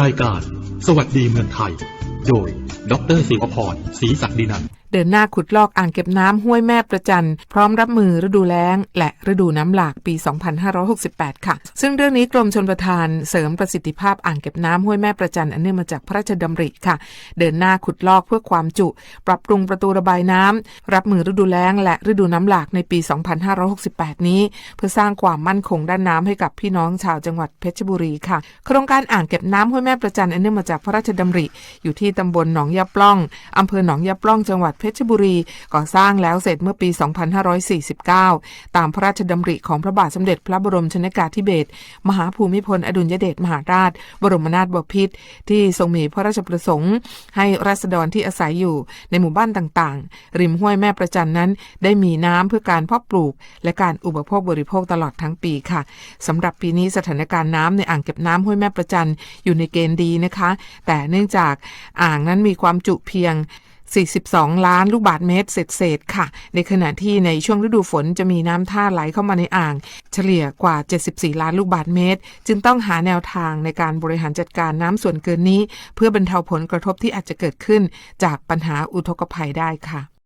รายการ สวัสดีเมืองไทย โดย ดรศิวพรศรีศักดินันท เดินหน้าขุดลอกอ่างเก็บน้ำห้วยแม่ประจัน พร้อมรับมือฤดูแล้ง และฤดูน้ำหลากปี 2568 ค่ะ ซึ่งเรื่องนี้กรมชลประทานเสริมประสิทธิภาพอ่างเก็บน้ำห้วยแม่ประจันอันเนื่องมาจากพระราชดำริค่ะ เดินหน้าขุดลอกเพื่อความจุ ปรับปรุงประตูระบายน้ำรับมือฤดูแล้ง และฤดูน้ำหลากในปี 2568 นี้ เพื่อสร้างความมั่นคงด้านน้ำให้กับพี่น้องชาวจังหวัดเพชรบุรีค่ะ โครงการอ่างเก็บน้ำห้วยแม่ประจันอันเนื่องมาจากพระราชดำริ อยู่ที่ตำบลหนองยาปล้องอำเภอหนองยาปล้องจังหวัดเพชรบุรี ก่อสร้างแล้วเสร็จเมื่อปี 2549 ตามพระราชดำริของพระบาทสมเด็จพระบรมชนกาธิเบศรมหาภูมิพลอดุลยเดชมหาราช บรมนาถบพิตรที่ทรงมีพระราชประสงค์ ให้ราษฎรที่อาศัยอยู่ในหมู่บ้านต่างๆ ริมห้วยแม่ประจันนั้น ได้มีน้ำเพื่อการเพาะปลูก และการอุปโภคบริโภคตลอดทั้งปีค่ะสำหรับปีนี้สถานการณ์น้ำในอ่างเก็บน้ำห้วยแม่ประจันอยู่ในเกณฑ์ดีนะคะ แต่เนื่องจากอ่างนั้นมีความจุเพียง 42 ล้านลูกบาทเมตรเศษๆค่ะ ในขณะที่ในช่วงฤดูฝนจะมีน้ำท่าไหลเข้ามาในอ่าง เฉลี่ยกว่า 74 ล้านลูกบาทเมตร จึงต้องหาแนวทางในการบริหารจัดการน้ำส่วนเกินนี้ เพื่อบรรเทาผลกระทบที่อาจจะเกิดขึ้น จากปัญหาอุทกภัยได้ค่ะ